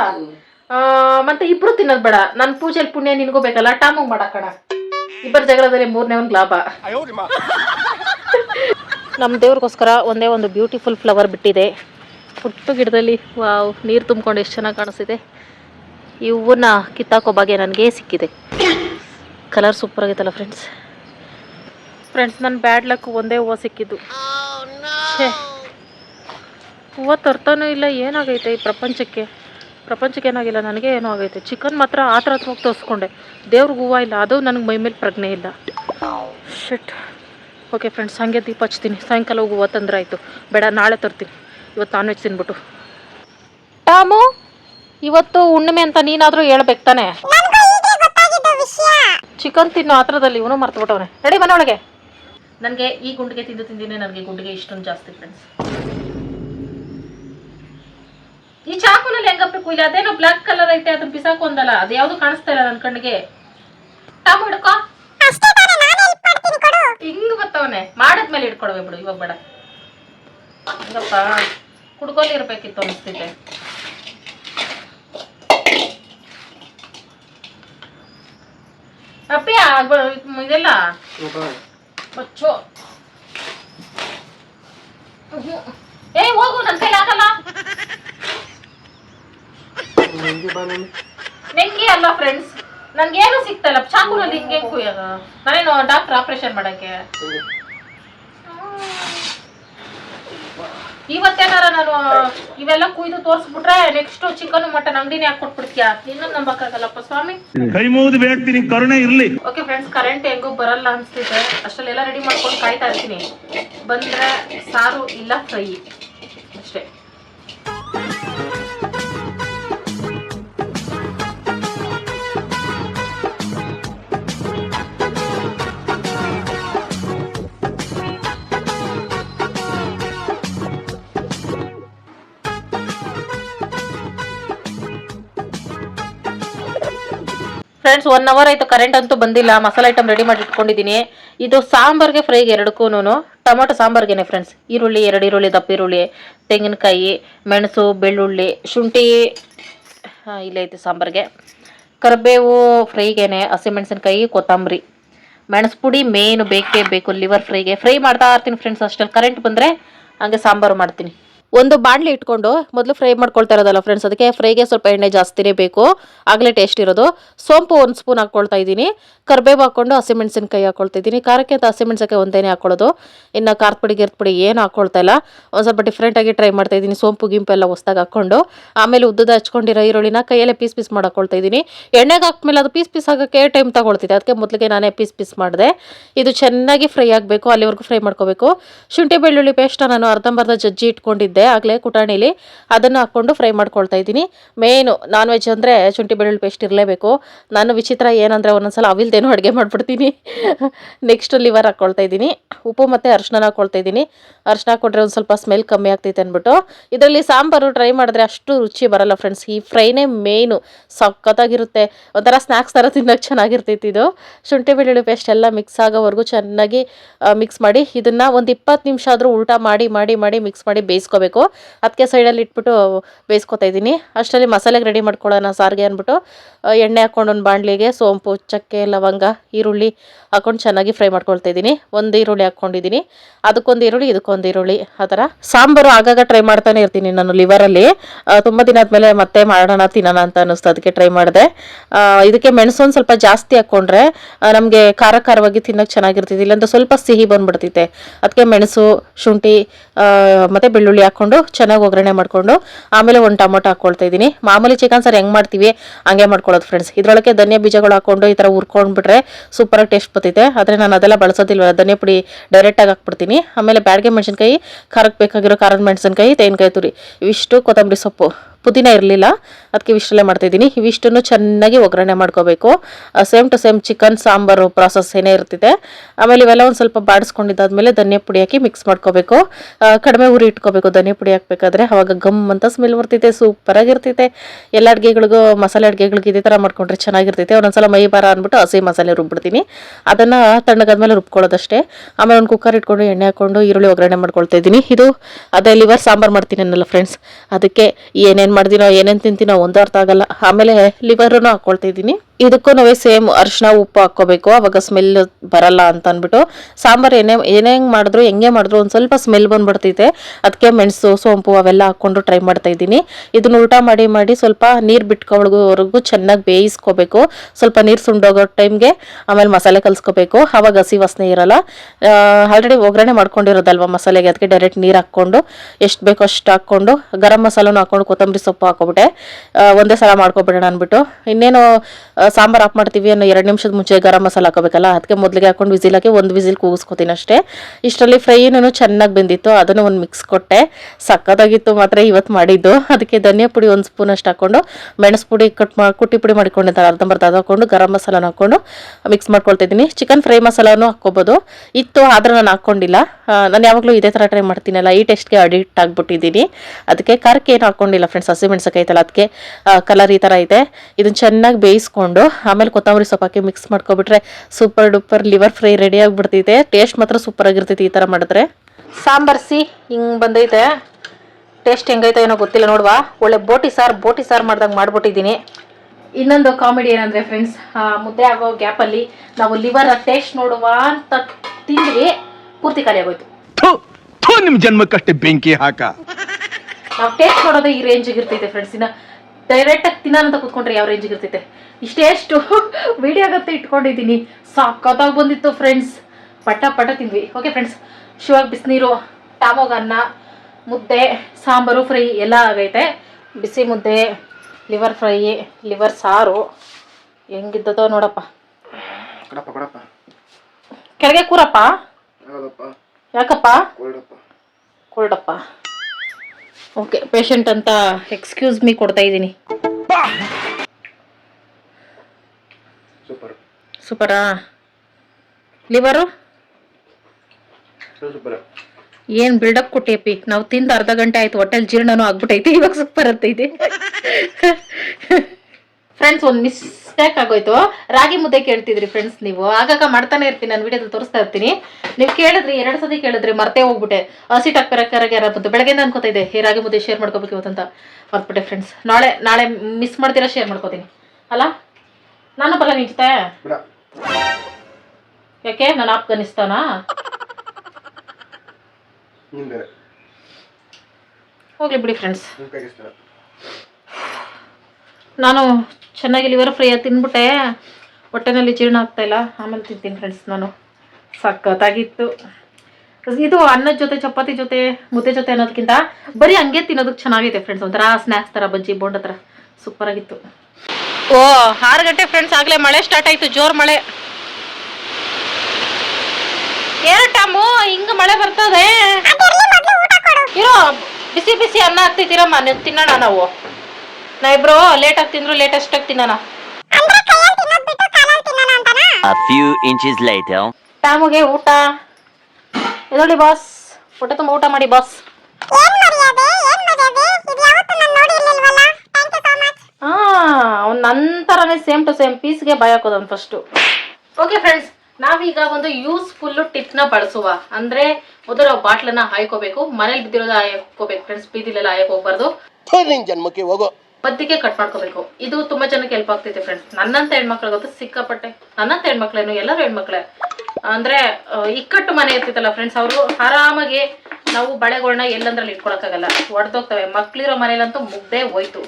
ಮತ್ತೆ ಇಬ್ರು ತಿನ್ನೋದು ಬೇಡ. ನನ್ ಪೂಜೆಲಿ ಪುಣ್ಯ ನಿನ್ಗೂ ಬೇಕಲ್ಲ ಟಾಮಗ್ ಮಾಡಾಕಣ ಇಬ್ಬರ ಜಗಳದಲ್ಲಿ ಮೂರನೇ ಒಂದು ಲಾಭ. ನಮ್ಮ ದೇವ್ರಿಗೋಸ್ಕರ ಒಂದೇ ಒಂದು ಬ್ಯೂಟಿಫುಲ್ ಫ್ಲವರ್ ಬಿಟ್ಟಿದೆ. ಪುಟ್ಟು ಗಿಡದಲ್ಲಿ, ವಾವ್, ನೀರು ತುಂಬ್ಕೊಂಡು ಎಷ್ಟು ಚೆನ್ನಾಗಿ ಕಾಣಿಸ್ತಿದೆ. ಇವನ್ನ ಕಿತ್ತಾಕೋ ಭಾಗ್ಯ ನನಗೆ ಸಿಕ್ಕಿದೆ. ಕಲರ್ ಸೂಪರ್ ಆಗೈತಲ್ಲ ಫ್ರೆಂಡ್ಸ್ ಫ್ರೆಂಡ್ಸ್ ನನ್ನ ಬ್ಯಾಡ್ ಲಕ್ ಒಂದೇ ಹೂವು ಸಿಕ್ಕಿದ್ದು. ಹೂವು ತರ್ತಾನೂ ಇಲ್ಲ, ಏನಾಗೈತೆ ಈ ಪ್ರಪಂಚಕ್ಕೆ? ಪ್ರಪಂಚಕ್ಕೆ ಏನಾಗಿಲ್ಲ, ನನಗೆ ಏನೋ ಆಗೈತೆ. ಚಿಕನ್ ಮಾತ್ರ ಆ ಥರ ಹೋಗಿ ತೋರಿಸ್ಕೊಂಡೆ. ದೇವ್ರಿಗೆ ಹೂವು ಇಲ್ಲ, ಅದು ನನಗೆ ಮೈ ಮೇಲೆ ಪ್ರಜ್ಞೆ ಇಲ್ಲ. ಶಟ್ ಓಕೆ ಫ್ರೆಂಡ್ಸ್ ಹಾಗೆ ದೀಪ ಹಚ್ತೀನಿ. ಸಾಯಂಕಾಲ ಹೋಗಿ ಹೂವು ತಂದ್ರೆ ಆಯಿತು ಬೇಡ, ನಾಳೆ ತರ್ತೀನಿ. ಇವತ್ತು ನಾನ್ ವೆಜ್ ತಿನ್ಬಿಟ್ಟು ಟಾಮು ಇವತ್ತು ಹುಣ್ಣಿಮೆ ಅಂತ ನೀನಾದರೂ ಹೇಳ್ಬೇಕು ತಾನೆ? ಚಿಕನ್ ತಿನ್ನೋ ಆತ್ರದಲ್ಲಿ ಇವನು ಮರ್ತುಬಿಟ್ಟವನೆ. ರೆಡಿ ಮನೆಯೊಳಗೆ ನನಗೆ ಈ ಗುಂಡಿಗೆ ತಿಂದು ತಿಂದಿನೇ ನನಗೆ ಗುಂಡಿಗೆ ಇಷ್ಟೊಂದು ಜಾಸ್ತಿ ಫ್ರೆಂಡ್ಸ್ ಈ ಚಾಕುನಲ್ಲಿ ಹೆಂಗಪ್ಪ ಕುಯ್ಲಿ? ಅದೇನೋ ಬ್ಲಾಕ್ ಕಲರ್ ಐತೆ ಅದನ್ನ ಬಿಸಾಕು ಅಂದಲ್ಲ ಅದು ಯಾವುದು ಕಾಣಿಸ್ತಾ ಇಲ್ಲ ನನ್ನ ಕಣ್ಣಿಗೆ. ಟಾಮು ಹಿಡ್ಕೋ. ಹಿಂಗ್ ಬರ್ತಾವನೆ ಮಾಡದ್ಮೇಲೆ ಹಿಡ್ಕೊಡ್ವೆ ಬಿಡು ಇವಾಗ ಬೇಡ. ಹಂಗಪ್ಪ. ಕುಡ್ಕೋಲಿ ಇರ್ಬೇಕಿತ್ತು ಅನಿಸ್ತಿದೆ. ಅಪ್ಪಿ ಇದೆಲ್ಲ? ಏ, ಹೋಗು ನನ್ನ ಕೈಲಿ ಆಗಲ್ಲ. ನೆಂಗಿ ಅಲ್ಲ ಫ್ರೆಂಡ್ಸ್ ನನ್ಗೇನು ಸಿಗ್ತಲ್ಲ ಚಾಕುನಲ್ಲಿ ಹಿಂಗೆ ನಾನೇನು ಡಾಕ್ಟರ್ ಆಪರೇಷನ್ ಮಾಡಕ್ಕೆ? ಇವತ್ತೇನಾರ ನಾನು ಇವೆಲ್ಲ ಕುಯ್ದು ತೋರಿಸ್ಬಿಟ್ರೆ ನೆಕ್ಸ್ಟ್ ಚಿಕನ್ ಮಟನ್ ಅಂಗಡಿನೇ ಹಾಕೊಟ್ಬಿಡ್ತೀಯ ನಿನ್ನ ನಂಬಕ್ಕಾಗಲ್ಲಪ್ಪ ಸ್ವಾಮಿ. ಕೈ ಮುಗಿದು ಬೇಡ್ತೀನಿ ಕರುಣೆ ಇರ್ಲಿ. ಓಕೆ ಫ್ರೆಂಡ್ಸ್ ಕರೆಂಟ್ ಹೆಂಗೂ ಬರಲ್ಲ ಅನ್ಸ್ತಿದೆ. ಅಷ್ಟಲ್ಲೆಲ್ಲ ರೆಡಿ ಮಾಡ್ಕೊಂಡು ಕಾಯ್ತಾ ಇರ್ತೀನಿ. ಬಂದ್ರೆ ಸಾರು ಇಲ್ಲ ಫ್ರೈ ಅಷ್ಟೇ. ಫ್ರೆಂಡ್ಸ್ ಒನ್ ಅವರ್ ಆಯಿತು ಕರೆಂಟ್ ಅಂತೂ ಬಂದಿಲ್ಲ. ಮಸಾಲೆ ಐಟಮ್ ರೆಡಿ ಮಾಡಿ ಇಟ್ಕೊಂಡಿದ್ದೀನಿ ಇದು ಸಾಂಬಾರ್ಗೆ ಫ್ರೈಗೆ ಎರಡಕ್ಕೂ ಟೊಮೊಟೊ ಸಾಂಬಾರ್ಗೆ ಫ್ರೆಂಡ್ಸ್ ಈರುಳ್ಳಿ, ಎರಡು ಈರುಳ್ಳಿ, ದಪ್ಪ ಈರುಳ್ಳಿ, ತೆಂಗಿನಕಾಯಿ, ಮೆಣಸು, ಬೆಳ್ಳುಳ್ಳಿ, ಶುಂಠಿ, ಹಾಂ ಇಲ್ಲೈತೆ ಸಾಂಬಾರ್ಗೆ. ಕರಿಬೇವು ಫ್ರೈಗೆನೆ ಹಸಿಮೆಣಸಿನ್ಕಾಯಿ ಕೊತ್ತಂಬರಿ. ಮೆಣಸು ಪುಡಿ ಮೇನು ಬೇಕೇ ಬೇಕು ಲಿವರ್ ಫ್ರೈಗೆ ಫ್ರೈ ಮಾಡ್ತಾ ಇರ್ತೀನಿ ಫ್ರೆಂಡ್ಸ್ ಅಷ್ಟಲ್ಲಿ ಕರೆಂಟ್ ಬಂದರೆ ಹಂಗೆ ಸಾಂಬಾರು ಮಾಡ್ತೀನಿ. ಒಂದು ಬಾಣಲಿ ಇಟ್ಕೊಂಡು ಮೊದಲು ಫ್ರೈ ಮಾಡ್ಕೊಳ್ತಾ ಇರೋದಲ್ಲ ಫ್ರೆಂಡ್ಸ್ ಅದಕ್ಕೆ ಫ್ರೈಗೆ ಸ್ವಲ್ಪ ಎಣ್ಣೆ ಜಾಸ್ತಿನೇ ಬೇಕು. ಆಗಲೇ ಟೇಸ್ಟ್ ಇರೋದು. ಸೋಂಪು ಒಂದು ಸ್ಪೂನ್ ಹಾಕ್ಕೊಳ್ತಾ ಇದ್ದೀನಿ. ಕರ್ಬೇವು ಹಾಕ್ಕೊಂಡು ಹಸಿಮೆಣಸಿನ್ಕಾಯಿ ಹಾಕ್ಕೊಳ್ತಾ ಇದ್ದೀನಿ. ಖಾರಕ್ಕೆ ಅಂತ ಹಸಿಮೆಣಸಕ್ಕೆ ಒಂದೇನೆ ಹಾಕೊಳ್ಳೋದು. ಇನ್ನು ಖಾರದ ಪುಡಿ, ಗಿರ್ದ ಪುಡಿ ಏನು ಹಾಕ್ಕೊಳ್ತಾ ಇಲ್ಲ. ಒಂದು ಸ್ವಲ್ಪ ಡಿಫ್ರೆಂಟಾಗಿ ಟ್ರೈ ಮಾಡ್ತಾ ಇದ್ದೀನಿ. ಸೋಂಪು, ಗಿಂಪು ಎಲ್ಲ ಹೊಸ್ದಾಗ ಹಾಕ್ಕೊಂಡು. ಆಮೇಲೆ ಉದ್ದದ ಹಚ್ಕೊಂಡಿರೋ ಈರುಳ್ಳಿನ ಕೈಯಲ್ಲೇ ಪೀಸ್ ಪೀಸ್ ಮಾಡಾಕೊಳ್ತಾ ಇದ್ದೀನಿ. ಎಣ್ಣೆಗೆ ಹಾಕ್ಮೇಲೆ ಅದು ಪೀಸ್ ಪೀಸ್ ಆಗೋಕ್ಕೆ ಟೈಮ್ ತಗೊಳ್ತಿದೆ. ಅದಕ್ಕೆ ಮೊದಲಿಗೆ ನಾನೇ ಪೀಸ್ ಪೀಸ್ ಮಾಡಿದೆ. ಇದು ಚೆನ್ನಾಗಿ ಫ್ರೈ ಆಗಬೇಕು. ಅಲ್ಲಿವರೆಗೂ ಫ್ರೈ ಮಾಡ್ಕೋಬೇಕು. ಶುಂಠಿ, ಬೆಳ್ಳುಳ್ಳಿ ಪೇಸ್ಟ್ ನಾನು ಅರ್ಧಂಬರ್ಧ ಜಜ್ಜಿ ಇಟ್ಕೊಂಡಿದ್ದೆ. ಆಗಲೇ ಕುಟಾಣಿಲಿ ಅದನ್ನು ಹಾಕ್ಕೊಂಡು ಫ್ರೈ ಮಾಡ್ಕೊಳ್ತಾ ಇದ್ದೀನಿ. ಮೇನು ನಾನ್ ವೆಜ್ ಅಂದರೆ ಶುಂಠಿ ಬೆಳ್ಳುಳ್ಳಿ ಪೇಸ್ಟ್ ಇರಲೇಬೇಕು. ನಾನು ವಿಚಿತ್ರ ಏನಂದರೆ ಒಂದೊಂದ್ಸಲ ಅವಿಲ್ದೇನೋ ಅಡುಗೆ ಮಾಡಿಬಿಡ್ತೀನಿ. ನೆಕ್ಸ್ಟ್ [laughs] ಲಿವರ್ ಹಾಕ್ಕೊಳ್ತಾ ಇದ್ದೀನಿ. ಉಪ್ಪು ಮತ್ತು ಅರ್ಶಿನ ಹಾಕ್ಕೊಳ್ತಾ ಇದ್ದೀನಿ. ಅರ್ಶಿನ ಹಾಕ್ಕೊಂಡ್ರೆ ಒಂದು ಸ್ವಲ್ಪ ಸ್ಮೆಲ್ ಕಮ್ಮಿ ಆಗ್ತೈತೆ ಅಂದ್ಬಿಟ್ಟು ಇದರಲ್ಲಿ ಸಾಂಬಾರು ಟ್ರೈ ಮಾಡಿದ್ರೆ ಅಷ್ಟು ರುಚಿ ಬರಲ್ಲ ಫ್ರೆಂಡ್ಸ್ ಈ ಫ್ರೈನೇ ಮೇಯ್ನು ಸಖತ್ತಾಗಿರುತ್ತೆ. ಒಂಥರ ಸ್ನ್ಯಾಕ್ಸ್ ಥರ ತಿನ್ನೋಕೆ ಚೆನ್ನಾಗಿರ್ತೈತಿ ಇದು. ಶುಂಠಿ ಬೆಳ್ಳುಳ್ಳಿ ಪೇಸ್ಟ್ ಎಲ್ಲ ಮಿಕ್ಸ್ ಆಗೋವರೆಗೂ ಚೆನ್ನಾಗಿ ಮಿಕ್ಸ್ ಮಾಡಿ ಇದನ್ನು ಒಂದು ಇಪ್ಪತ್ತು ನಿಮಿಷ ಆದರೂ ಉಲ್ಟಾ ಮಾಡಿ ಮಾಡಿ ಮಾಡಿ ಮಿಕ್ಸ್ ಮಾಡಿ ಬೇಯಿಸ್ಕೋಬೇಕು. ಅದಕ್ಕೆ ಸೈಡಲ್ಲಿ ಇಟ್ಬಿಟ್ಟು ಬೇಯಿಸ್ಕೊತಾ ಇದ್ದೀನಿ. ಅಷ್ಟರಲ್ಲಿ ಮಸಾಲೆಗೆ ರೆಡಿ ಮಾಡ್ಕೊಳ್ಳೋಣ ಸಾರಿಗೆ ಅಂದ್ಬಿಟ್ಟು ಎಣ್ಣೆ ಹಾಕ್ಕೊಂಡು ಒಂದು ಬಾಣಲಿಗೆ ಸೋಂಪು, ಚಕ್ಕೆ, ಲವಂಗ, ಈರುಳ್ಳಿ ಹಾಕ್ಕೊಂಡು ಚೆನ್ನಾಗಿ ಫ್ರೈ ಮಾಡ್ಕೊಳ್ತಾ ಇದ್ದೀನಿ. ಒಂದು ಈರುಳ್ಳಿ ಹಾಕ್ಕೊಂಡಿದ್ದೀನಿ. ಅದಕ್ಕೊಂದು ಈರುಳ್ಳಿ, ಇದಕ್ಕೊಂದು ಈರುಳ್ಳಿ, ಆ ಥರ. ಸಾಂಬಾರು ಆಗಾಗ ಟ್ರೈ ಮಾಡ್ತಾನೆ ಇರ್ತೀನಿ ನಾನು ಲಿವರಲ್ಲಿ ತುಂಬ ದಿನ ಆದಮೇಲೆ ಮತ್ತೆ ಮಾಡೋಣ, ತಿನ್ನೋಣ ಅಂತ ಅನ್ನಿಸ್ತು. ಅದಕ್ಕೆ ಟ್ರೈ ಮಾಡಿದೆ. ಇದಕ್ಕೆ ಮೆಣಸು ಒಂದು ಸ್ವಲ್ಪ ಜಾಸ್ತಿ ಹಾಕ್ಕೊಂಡ್ರೆ ನಮಗೆ ಖಾರ ಖಾರವಾಗಿ ತಿನ್ನೋಕೆ ಚೆನ್ನಾಗಿರ್ತೈತಿ ಅಂತ ಸ್ವಲ್ಪ ಸಿಹಿ ಬಂದ್ಬಿಡ್ತೈತೆ ಅದಕ್ಕೆ ಮೆಣಸು, ಶುಂಠಿ ಮತ್ತೆ ಬೆಳ್ಳುಳ್ಳಿ ಹಾಕ್ಕೊಂಡು ಚೆನ್ನಾಗಿ ಒಗ್ಗರಣೆ ಮಾಡಿಕೊಂಡು ಆಮೇಲೆ ಒಂದು ಟೊಮೊಟೊ ಹಾಕ್ಕೊಳ್ತಾ ಇದ್ದೀನಿ. ಮಾಮೂಲಿ ಚಿಕನ್ ಸಾರು ಹೆಂಗೆ ಮಾಡ್ತೀವಿ ಹಂಗೆ ಮಾಡ್ಕೊಳ್ಳೋದು ಫ್ರೆಂಡ್ಸ್ ಇದರೊಳಗೆ ಧನಿಯಾ ಬೀಜಗಳು ಹಾಕೊಂಡು ಈ ಥರ ಹುರ್ಕೊಂಡ್ಬಿಟ್ರೆ ಸೂಪರಾಗಿ ಟೇಸ್ಟ್ ಬರ್ತೈತೆ. ಆದರೆ ನಾನು ಅದೆಲ್ಲ ಬಳಸೋದಿಲ್ವ ಧನಿಯಾ ಪುಡಿ ಡೈರೆಕ್ಟಾಗಿ ಹಾಕ್ಬಿಡ್ತೀನಿ. ಆಮೇಲೆ ಬ್ಯಾಡಿಗೆ ಮೆಣಸಿನ್ಕಾಯಿ ಖಾರಕ್ಕೆ ಬೇಕಾಗಿರೋ ಖಾರದ ಮೆಣಸಿನ್ಕಾಯಿ, ತೆಂಗಿನಕಾಯಿ ತುರಿ, ಇವಿಷ್ಟು ಕೊತ್ತಂಬರಿ ಸೊಪ್ಪು. ಪುದೀನ ಇರಲಿಲ್ಲ. ಅದಕ್ಕೆ ಇವಿಷ್ಟಲ್ಲೇ ಮಾಡ್ತಾಯಿದ್ದೀನಿ ಇವಿಷ್ಟನ್ನು ಚೆನ್ನಾಗಿ ಒಗ್ಗರಣೆ ಮಾಡ್ಕೋಬೇಕು. Same to same chicken, sambar process ಏನೇ ಇರ್ತಿದೆ. ಆಮೇಲೆ ಇವೆಲ್ಲ ಒಂದು ಸ್ವಲ್ಪ ಬಾಡಿಸ್ಕೊಂಡಿದ್ದಾದ್ಮೇಲೆ ಧನಿಯಾ ಪುಡಿ ಹಾಕಿ ಮಿಕ್ಸ್ ಮಾಡ್ಕೋಬೇಕು. ಕಡಿಮೆ ಉರಿ ಇಟ್ಕೋಬೇಕು. ಧನಿಯಾ ಪುಡಿ ಹಾಕಬೇಕಾದ್ರೆ ಅವಾಗ ಗಮ್ ಅಂತ ಸ್ಮೆಲ್ ಬರ್ತೈತೆ ಸೂಪರಾಗಿರ್ತೈತೆ ಎಲ್ಲ ಅಡುಗೆಗಳಿಗೂ ಮಸಾಲೆ ಅಡುಗೆಗಳಿಗೆ ಇದೇ ಥರ ಮಾಡ್ಕೊಂಡ್ರೆ ಚೆನ್ನಾಗಿರ್ತೈತೆ ಒಂದೊಂದ್ಸಲ ಮೈ ಬಾರ ಅಂದ್ಬಿಟ್ಟು ಹಸಿ ಮಸಾಲೆ ರುಬ್ಬಿಡ್ತೀನಿ. ಅದನ್ನು ತಣ್ಣಗಾದ್ಮೇಲೆ ರುಬ್ಕೊಳ್ಳೋದಷ್ಟೇ. ಆಮೇಲೆ ಒಂದು ಕುಕ್ಕರ್ ಇಟ್ಕೊಂಡು ಎಣ್ಣೆ ಹಾಕೊಂಡು ಈರುಳ್ಳಿ ಒಗ್ಗರಣೆ ಮಾಡ್ಕೊಳ್ತಾ ಇದ್ದೀನಿ. ಇದು ಅದೇ ಲಿವರ್ ಸಾಂಬಾರು ಮಾಡ್ತೀನಿ ಅನ್ನಲ್ಲ ಫ್ರೆಂಡ್ಸ್ ಅದಕ್ಕೆ ಏನೇನು ಮಾಡ್ತೀನೋ ಏನೇನು ತಿಂತೀನೋ ಒಂದು ಅರ್ಥ ಆಗಲ್ಲ. ಆಮೇಲೆ ಲಿವರನ್ನು ಹಾಕ್ಕೊಳ್ತಾ ಇದ್ದೀನಿ. ಇದಕ್ಕೂ ಸೇಮ್ ಅರಿಶಿನ ಉಪ್ಪು ಹಾಕೋಬೇಕು ಅವಾಗ ಸ್ಮೆಲ್ ಬರಲ್ಲ ಅಂತ ಅಂದ್ಬಿಟ್ಟು ಸಾಂಬಾರು ಏನೇ ಏನೇ ಮಾಡಿದ್ರು, ಹೆಂಗೆ ಮಾಡಿದ್ರು ಒಂದು ಸ್ವಲ್ಪ ಸ್ಮೆಲ್ ಬಂದ್ಬಿಡ್ತೈತೆ. ಅದಕ್ಕೆ ಮೆಣಸು, ಸೋಂಪು ಅವೆಲ್ಲ ಹಾಕ್ಕೊಂಡು ಟ್ರೈ ಮಾಡ್ತಾ ಇದ್ದೀನಿ. ಇದನ್ನ ಉಲ್ಟಾ ಮಾಡಿ ಮಾಡಿ ಸ್ವಲ್ಪ ನೀರು ಬಿಟ್ಕೊಳ್ಳೋವರೆಗೂ ಚೆನ್ನಾಗಿ ಬೇಯಿಸ್ಕೋಬೇಕು. ಸ್ವಲ್ಪ ನೀರು ಸುಂಡೋಗೋ ಟೈಮ್ಗೆ ಆಮೇಲೆ ಮಸಾಲೆ ಕಲಿಸ್ಕೋಬೇಕು. ಆವಾಗ ಹಸಿ ವಾಸನೆ ಇರಲ್ಲ. ಆಲ್ರೆಡಿ ಒಗ್ಗರಣೆ ಮಾಡ್ಕೊಂಡಿರೋದಲ್ವ ಮಸಾಲೆಗೆ ಅದಕ್ಕೆ ಡೈರೆಕ್ಟ್ ನೀರು ಹಾಕ್ಕೊಂಡು, ಎಷ್ಟು ಬೇಕೋ ಅಷ್ಟು ಹಾಕ್ಕೊಂಡು, ಗರಂ ಮಸಾಲೆನೂ ಹಾಕ್ಕೊಂಡು ಕೊತ್ತಂಬರಿ ಸೊಪ್ಪು ಹಾಕೊಬಿಟ್ಟೆ ಒಂದೇ ಸಲ ಮಾಡ್ಕೊಬಿಡೋಣ ಅಂದ್ಬಿಟ್ಟು ಇನ್ನೇನು ಸಾಂಬಾರು ಆಫ್ ಮಾಡ್ತೀವಿ ಅನ್ನೋ ಎರಡು ನಿಮಿಷದ ಮುಂಚೆ ಗರಂ ಮಸಾಲ ಹಾಕೋಬೇಕಲ್ಲ ಅದಕ್ಕೆ ಮೊದಲಿಗೆ ಹಾಕೊಂಡು ವಿಸಿಲ್ ಹಾಕಿ ಒಂದು ವಿಸಿಲ್ ಕೂಗಿಸ್ಕೋತೀನಿ ಅಷ್ಟೇ. ಇಷ್ಟರಲ್ಲಿ ಫ್ರೈನೂ ಚೆನ್ನಾಗಿ ಬೆಂದಿತ್ತು. ಅದನ್ನು ಒಂದು ಮಿಕ್ಸ್ ಕೊಟ್ಟೆ. ಸಕ್ಕತ್ತಾಗಿತ್ತು ಮಾತ್ರ ಇವತ್ತು ಮಾಡಿದ್ದು. ಅದಕ್ಕೆ ಧನಿಯಾ ಪುಡಿ ಒಂದು ಸ್ಪೂನ್ ಅಷ್ಟು ಹಾಕ್ಕೊಂಡು, ಮೆಣಸು ಪುಡಿ ಕಟ್ ಮಾ, ಕುಟ್ಟಿ ಪುಡಿ ಮಾಡ್ಕೊಂಡಿದ್ದಾರೆ ಅರ್ಧಂಬರ್ಧ ಅದು ಹಾಕೊಂಡು ಗರಂ ಮಸಾಲ ಹಾಕ್ಕೊಂಡು ಮಿಕ್ಸ್ ಮಾಡ್ಕೊಳ್ತಿದ್ದೀನಿ. ಚಿಕನ್ ಫ್ರೈ ಮಸಾಲನೂ ಹಾಕ್ಕೋಬೋದು. ಇತ್ತು, ಆದರೆ ನಾನು ಹಾಕ್ಕೊಂಡಿಲ್ಲ. ನಾನು ಯಾವಾಗಲೂ ಇದೇ ಥರ ಟ್ರೈ ಮಾಡ್ತೀನಲ್ಲ, ಈ ಟೇಸ್ಟ್ಗೆ ಅಡಿಕ್ಟ್ ಆಗಿಬಿಟ್ಟಿದ್ದೀನಿ. ಅದಕ್ಕೆ ಖಾರಕ್ಕೆ ಏನು ಹಾಕ್ಕೊಂಡಿಲ್ಲ ಫ್ರೆಂಡ್ಸ್ ಹಸಿಮೆಣ್ಸಕಾಯಿ ಐತಲ್ಲ, ಅದಕ್ಕೆ ಕಲರ್ ಈ ಥರ ಇದೆ. ಇದನ್ನ ಚೆನ್ನಾಗಿ ಬೇಯಿಸ್ಕೊಂಡು ಆಮೇಲೆ ಕೊತ್ತಂಬರಿ ಸೊಪ್ಪು ಹಾಕಿ mix ಮಾಡ್ಕೊಬಿಟ್ರೆ super duper liver fry ready ಆಗಿಬಿಡ್ತೈತೆ. Taste ಮಾತ್ರ ಸೂಪರ್ ಆಗಿರ್ತೈತಿ ಈ ಥರ ಮಾಡಿದ್ರೆ. ಸಾಂಬಾರ್ ಸಿ ಹಿಂಗೆ ಬಂದೈತೆ. ಟೇಸ್ಟ್ ಹೆಂಗೈತೆ ಏನೋ ಗೊತ್ತಿಲ್ಲ ನೋಡುವ. ಒಳ್ಳೆ ಬೋಟಿ ಸಾರ್ ಬೋಟಿ ಸಾರು ಮಾಡ್ದಂಗೆ ಮಾಡ್ಬಿಟ್ಟಿದ್ದೀನಿ. ಇನ್ನೊಂದು ಕಾಮಿಡಿ ಏನಂದ್ರೆ ಫ್ರೆಂಡ್ಸ್ ಮುದ್ದೆ ಆಗೋ ಗ್ಯಾಪಲ್ಲಿ ನಾವು ಲಿವರ್ ಟೇಸ್ಟ್ ನೋಡುವ ಅಂತ ತಿಂದ್ವಿ ಪೂರ್ತಿ ಖಾಲಿ ಆಗೋಯ್ತು. ನಿಮ್ಮ ಜನ್ಮಕ್ಕಷ್ಟೇ ಬೆಂಕಿ ಹಾಕ. ನಾವು ಟೇಸ್ಟ್ ನೋಡೋದೇ ಈ ರೇಂಜಿಗೆ ಇರ್ತೈತೆ ಫ್ರೆಂಡ್ಸ್ ಇನ್ನ ಡೈರೆಕ್ಟಾಗಿ ತಿನ್ನೋಂತ ಕೂತ್ಕೊಂಡ್ರೆ ಯಾವ ರೇಂಜ್ ಇರ್ತೈತೆ? ಇಷ್ಟೇಷ್ಟು ವಿಡಿಯೋಗತ್ತೆ ಇಟ್ಕೊಂಡಿದ್ದೀನಿ. ಸಕ್ಕತ್ತಾಗಿ ಬಂದಿತ್ತು ಫ್ರೆಂಡ್ಸ್ ಪಟ ಪಟ ತಿಂದ್ವಿ. ಓಕೆ ಫ್ರೆಂಡ್ಸ್ ಶಿವಾಗ ಬಿಸಿನೀರು ಟಾಮೋಗ ಅನ್ನ ಮುದ್ದೆ ಸಾಂಬಾರು ಫ್ರೈ ಎಲ್ಲ ಆಗೈತೆ. ಬಿಸಿ ಮುದ್ದೆ ಲಿವರ್ ಫ್ರೈ ಲಿವರ್ ಸಾರು. ಹೆಂಗಿದ್ದದೋ ನೋಡಪ್ಪ. ಕೆಳಗೆ ಕೂರಪ್ಪ. ಯಾಕಪ್ಪ? ಕೊಲ್ಡಪ್ಪ. ಓಕೆ ಪೇಷಂಟ್ ಅಂತ ಎಕ್ಸ್ಕ್ಯೂಸ್ ಮೀ ಕೊಡ್ತಾ ಇದ್ದೀನಿ. ಸೂಪರ್ ಸೂಪರಾ ಲಿವರು ಸೂಪರ್ ಏನು ಬಿಲ್ಡಪ್ ಕೊಟ್ಟಿಯಪ್ಪಿ ನಾವು ತಿಂದು ಅರ್ಧ ಗಂಟೆ ಆಯ್ತು ಹೊಟ್ಟೆಲ್ ಜೀರ್ಣನೂ ಆಗ್ಬಿಟ್ಟೈತಿ ಇವಾಗ ಸೂಪರ್ ಅಂತೈತಿ ಫ್ರೆಂಡ್ಸ್ ಒಂದು ಮಿಸ್ಟೇಕ್ ಆಗೋಯ್ತು. ರಾಗಿ ಮುದ್ದೆ ಕೇಳ್ತಿದ್ರಿ ಫ್ರೆಂಡ್ಸ್ ನೀವು. ಆಗಾಗ ಮಾಡ್ತಾನೆ ಇರ್ತೀನಿ ನಾನು ವಿಡಿಯೋದಲ್ಲಿ ತೋರಿಸ್ತಾ ಇರ್ತೀನಿ. ನೀವು ಕೇಳಿದ್ರಿ ಎರಡು ಸತಿ ಕೇಳಿದ್ರಿ ಮರ್ತೇ ಹೋಗ್ಬಿಟ್ಟೆ. ಹಸಿ ಟಕ್ಕರಕ್ಕರಾಗಿ ಯಾರು ಬಂತು ಬೆಳಗ್ಗೆಯಿಂದ ಅನ್ಕೋತಾ ಇದೆ ಹೇ ರಾಗಿ ಮುದ್ದೆ ಶೇರ್ ಮಾಡ್ಕೋಬೇಕು ಇವತ್ತಂತ ಮರ್ತ್ಬಿಟ್ಟೆ ಫ್ರೆಂಡ್ಸ್ ನಾಳೆ ನಾಳೆ ಮಿಸ್ ಮಾಡ್ತೀರಾ ಶೇರ್ ಮಾಡ್ಕೋತೀನಿ. ಅಲ್ಲ? ನಾನು ಬಲ್ಲ ನಿನ್ ಜೊತೆ? ಯಾಕೆ? ನಾನು ಆಫ್ಘಾನಿಸ್ತಾನ? ಹೋಗ್ಲಿ ಬಿಡಿ ಫ್ರೆಂಡ್ಸ್ ನಾನು ಚೆನ್ನಾಗಿ ಲಿವರ್ ಫ್ರೈ ತಿಂದ್ಬಿಟ್ಟೆ ಹೊಟ್ಟೆನಲ್ಲಿ ಜೀರ್ಣ ಆಗ್ತಾಯಿಲ್ಲ ಆಮೇಲೆ ತಿಂತೀನಿ ಫ್ರೆಂಡ್ಸ್ ನಾನು. ಸಖತ್ತಾಗಿತ್ತು. ಇದು ಅನ್ನದ ಜೊತೆ, ಚಪಾತಿ ಜೊತೆ, ಮುದ್ದೆ ಜೊತೆ ಅನ್ನೋದಕ್ಕಿಂತ ಬರೀ ಹಂಗೆ ತಿನ್ನೋದಕ್ಕೆ ಚೆನ್ನಾಗೈತೆ ಫ್ರೆಂಡ್ಸ್ ಒಂಥರ ಸ್ನ್ಯಾಕ್ಸ್ ಥರ, ಬಜ್ಜಿ, ಬೋಂಡ ಥರ. ಸೂಪರ್ ಆಗಿತ್ತು. ಓ, ಆರು ಗಂಟೆ ಫ್ರೆಂಡ್ಸ್ ಆಗಲೇ ಮಳೆ ಸ್ಟಾರ್ಟ್ ಆಯಿತು. ಜೋರು ಮಳೆ. ಏನು ಹಿಂಗ ಮಳೆ ಬರ್ತದೆ? ಇರೋ, ಬಿಸಿ ಬಿಸಿ ಅನ್ನ ಹಾಕ್ತಿದ್ದೀರಮ್ಮ, ತಿನ್ನೋಣ ನಾವು. ನಾ ಇಬ್ರು ಲೇಟಾಗಿ ತಿಂದ್ರು ಲೇಟೆಸ್ಟ್ ಆಗಿ ತಿನ್ನೋಣ. A few inches later. ಟಾಮುಗೆ ಊಟ. ಇದೊಳ್ಳಿ ಬಾಸ್ ಊಟ ತುಂಬ ಊಟ ಮಾಡಿ ಬಾಸ್. ಹಾ ಅವ್ನು ನಂತರನೇ ಸೇಮ್ ಟು ಸೇಮ್ ಪೀಸ್ಗೆ ಬಾಯ್ ಹಾಕೋದವ್ನು ಫಸ್ಟು ಓಕೆ ಫ್ರೆಂಡ್ಸ್ ನಾವೀಗ ಒಂದು ಯೂಸ್ಫುಲ್ ಟಿಪ್ನ ಬಳಸುವ. ಅಂದ್ರೆ ಮೊದಲು ಬಾಟ್ಲನ್ನ ಹಾಯ್ಕೋಬೇಕು ಮನೇಲಿ ಬಿದ್ದಿರೋದು ಹಾಯ್ಕೋಬೇಕು. ಫ್ರೆಂಡ್ಸ್ ಬೀದಿಲೆಲ್ಲ ಹಾಯಕ್ ಹೋಗ್ಬಾರ್ದು ಜನ್ಮಕ್ಕೆ ಹೋಗೋ. ಮದ್ದಿಗೆ ಕಟ್ ಮಾಡ್ಕೋಬೇಕು. ಇದು ತುಂಬಾ ಜನಕ್ಕೆ ಹೆಲ್ಪ್ ಆಗ್ತೈತೆ ಫ್ರೆಂಡ್ಸ್ ನನ್ನಂತ ಹೆಣ್ಮಕ್ಳಿಗಂತೂ ಸಿಕ್ಕಾಪಟ್ಟೆ. ನನ್ನಂತ ಹೆಣ್ಮಕ್ಳೇನು, ಎಲ್ಲರೂ ಹೆಣ್ಮಕ್ಳೇ. ಅಂದ್ರೆ ಇಕ್ಕಟ್ಟು ಮನೆ ಇರ್ತಿತ್ತಲ್ಲ ಫ್ರೆಂಡ್ಸ್ ಅವರು ಆರಾಮಾಗಿ ನಾವು ಬಳೆಗಳನ್ನ ಎಲ್ಲಂದ್ರಲ್ಲಿ ಇಟ್ಕೊಳಕ್ಕಾಗಲ್ಲ. ಒಡ್ದೋಗ್ತವೆ. ಮಕ್ಳಿರೋ ಮನೇಲಂತೂ ಮುಗ್ದೇ ಹೋಯ್ತು.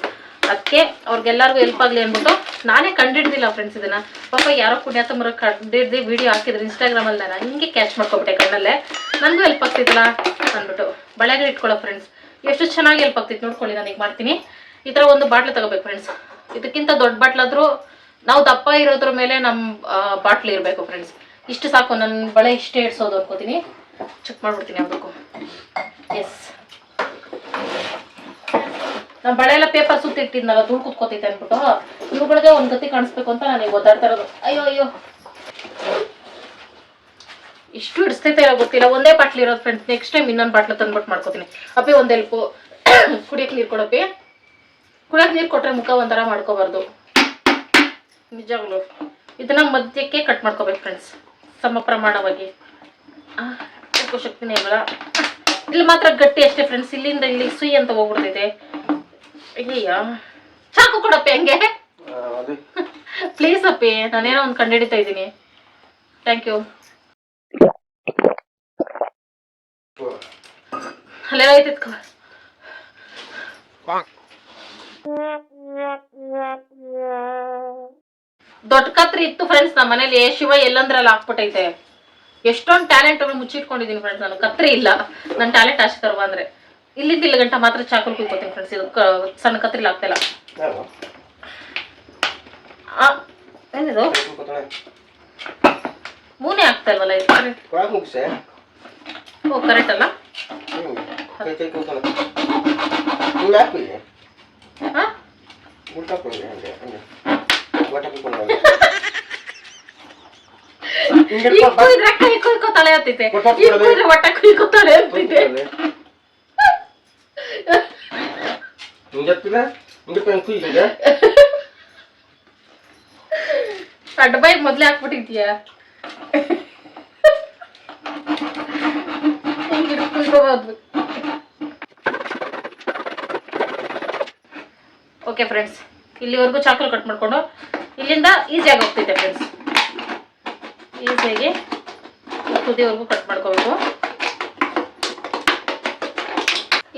ಅದಕ್ಕೆ ಅವ್ರಿಗೆಲ್ಲರಿಗೂ ಹೆಲ್ಪ್ ಆಗಲಿ ಅಂದ್ಬಿಟ್ಟು ನಾನೇ ಕಂಡಿಡ್ದಿಲ್ಲ ಫ್ರೆಂಡ್ಸ್ ಇದನ್ನ. ಪಾಪ ಯಾರೋ ಪುಣ್ಯಾತಮರ ಕಂಡಿಡ್ದು ವಿಡಿಯೋ ಹಾಕಿದ್ರು ಇನ್ಸ್ಟಾಗ್ರಾಮಲ್ಲಿ ನಾನು ಹಿಂಗೆ ಕ್ಯಾಚ್ ಮಾಡ್ಕೊಬಿಟ್ಟೆ ಕಣ್ಣಲ್ಲೇ. ನನಗೂ ಹೆಲ್ಪ್ ಆಗ್ತಿತ್ತಲ್ಲ ಅಂದ್ಬಿಟ್ಟು. ಬಳೆಗಳು ಇಟ್ಕೊಳ್ಳೋ ಫ್ರೆಂಡ್ಸ್ ಎಷ್ಟು ಚೆನ್ನಾಗಿ ಹೆಲ್ಪ್ ಆಗ್ತಿತ್ತು ನೋಡ್ಕೊಳ್ಳಿ, ನಾನು ಈಗ ಮಾಡ್ತೀನಿ. ಈ ಥರ ಒಂದು ಬಾಟ್ಲು ತಗೋಬೇಕು ಫ್ರೆಂಡ್ಸ್ ಇದಕ್ಕಿಂತ ದೊಡ್ಡ ಬಾಟ್ಲಾದರೂ ನಾವು ದಪ್ಪ ಇರೋದ್ರ ಮೇಲೆ ನಮ್ಮ ಬಾಟ್ಲಿ ಇರಬೇಕು ಫ್ರೆಂಡ್ಸ್ ಇಷ್ಟು ಸಾಕು ನನ್ನ ಬಳೆ ಇಷ್ಟೇ ಇಡ್ಸೋದು ಅನ್ಕೋತೀನಿ. ಚೆಕ್ ಮಾಡ್ಬಿಡ್ತೀನಿ ಅದಕ್ಕೂ ಎಸ್ ನಮ್ಮ ಬಳೆ ಎಲ್ಲ ಪೇಪರ್ ಸುತ್ತಿ ಇಟ್ಟಿದ್ನಲ್ಲ, ಧೂಳು ಕುತ್ಕೋತೈತೆ ಅಂದ್ಬಿಟ್ಟು ಇವುಗಳಿಗೆ ಒಂದು ಗತಿ ಕಾಣಿಸ್ಬೇಕು ಅಂತ ನನಗೆ ಓದಾಡ್ತಾ ಇರೋದು. ಅಯ್ಯೋ ಅಯ್ಯೋ. ಇಷ್ಟು ಹಿಡಿಸ್ತೈತೆ ಇಲ್ಲ ಗೊತ್ತಿಲ್ಲ. ಒಂದೇ ಬಾಟ್ಲಿ ಇರೋದು ಫ್ರೆಂಡ್ಸ್ ನೆಕ್ಸ್ಟ್ ಟೈಮ್ ಇನ್ನೊಂದು ಬಾಟ್ಲ ತಂದ್ಬಿಟ್ಟು ಮಾಡ್ಕೋತೀನಿ. ಅಪ್ಪಿ ಒಂದು ಎಲ್ಪು [coughs] ಕುಡಿಯಕ್ಕೆ ನೀರು ಕೊಡಪ್ಪಿ. ಕುಡಿಯಕ್ಕೆ ನೀರು ಕೊಟ್ಟರೆ ಮುಖ ಒಂಥರ ಮಾಡ್ಕೋಬಾರ್ದು. ನಿಜವಾಗ್ಲು. ಇದನ್ನ ಮಧ್ಯಕ್ಕೆ ಕಟ್ ಮಾಡ್ಕೋಬೇಕು ಫ್ರೆಂಡ್ಸ್ ಸಮ ಪ್ರಮಾಣವಾಗಿ. ಶಕ್ತಿನೇ ಇಲ್ಲ. ಇಲ್ಲಿ ಮಾತ್ರ ಗಟ್ಟಿ ಅಷ್ಟೇ ಫ್ರೆಂಡ್ಸ್ ಇಲ್ಲಿಂದ ಇಲ್ಲಿ ಸುಯಿ ಅಂತ ಹೋಗ್ಬಿಡ್ತೈತೆ ಅಯ್ಯಯ್ಯ. ಚಾಕು ಕೊಡಪ್ಪ ಹಂಗೆ. ಪ್ಲೀಸ್ ಅಪ್ಪಿ, ನಾನೇನೋ ಒಂದು ಹಿಡಿತಾ ಇದ್ದೀನಿ. ಥ್ಯಾಂಕ್ ಯು ಅಲ್ಲೆಲ್ಲ ಐತಿತ್ಕೊ ದೊಡ್ಡ ಕತ್ರಿ ಇತ್ತು ಫ್ರೆಂಡ್ಸ್ ನಮ್ಮ ಮನೇಲಿ. ಶಿವ ಎಲ್ಲಂದ್ರಲ್ಲಿ ಹಾಕ್ಬಿಟ್ಟೈತೆ ಎಷ್ಟೊಂದು ಟ್ಯಾಲೆಂಟ್ ಮುಚ್ಚಿಟ್ಕೊಂಡಿದ್ದೀನಿ ಫ್ರೆಂಡ್ಸ್ ನಾನು. ಕತ್ರಿ ಇಲ್ಲ. ನನ್ನ ಟ್ಯಾಲೆಂಟ್ ಅಷ್ಟೇ ತರುವ ಅಂದ್ರೆ. ಇಲ್ಲಿಂದ ಇಲ್ಲಿ ಗಂಟ ಮಾತ್ರ ಚಾಕಲ್ ಕುಯ್ಕೋತೀನಿ ಫ್ರೆಂಡ್ಸ್ ಇದು ಸಣ್ಣ ಕತ್ರಿಲಿ ಆಗ್ತಿಲ್ಲ ಏನಿದು. ಮೂನೆ ಆಗ್ತಾ ಇಲ್ವಲ್ಲ ಇದು? ಒಳಗ್ ಮುಗ್ಸೆ? ಓ ಕರೆಕ್ಟ್ ಅಲ್ಲ? ಹ್ಮ್ ಕೈ ಕೈ ಕೂತ್ಕೊಳ್ಳಿ. ಹಿಂಗ್ ಹಾಕು ಇಲ್ಲಿ. ಹಾ ಉಲ್ಟಾ ಕೊಡಿ ಹಂಗೆ ಹಂಗೆ ಒಟ್ಟ ಕೂತ್ಕೊಂಡು ಹಂಗೆ. ಹಿಂಗೆ ಈಗ ಇಟ್ಕೊಂಡು ಬಾ. ಕುಯ್ದ್ರೆ ಕೈ ಕುಯ್ಕೋ ತಲೆ ಹತ್ತೈತೆ ಹೊಟ್ಟೆ ಈಗ ಕುಯ್ದ್ರೆ- ಕುಯ್ದ್ರೆ ಹೊಟ್ಟೆ ಕುಯ್ಕೋ ತಲೆ ಹತ್ತೈತೆ ಕೂತ್ಕೊಳ್ಳಿ. ಹಿಂಗೆ ಎತ್ತಿಲ್ಲ? ಹಿಂಗೆ ಪೆನ್ ಕುಯ್ ಹಿಂಗೆ. ಅಡ್ಡ ಬಾಯಿ ಮೊದ್ಲೇ ಹಾಕ್ಬಿಟ್ಟಿದ್ಯಾ ಹಿಂಗೆ ಹಿಡ್ದು ಕುಯ್ಕೋಬೋದು ಓಕೆ ಫ್ರೆಂಡ್ಸ್ ಇಲ್ಲಿವರೆಗೂ ಚಾಕಲ್ ಕಟ್ ಮಾಡಿಕೊಂಡು ಇಲ್ಲಿಂದ ಈಸಿಯಾಗಿ ಹೋಗ್ತೈತೆ ಫ್ರೆಂಡ್ಸ್ ಈಸಿಯಾಗಿ ತುದಿವರೆಗೂ ಕಟ್ ಮಾಡ್ಕೋಬೇಕು.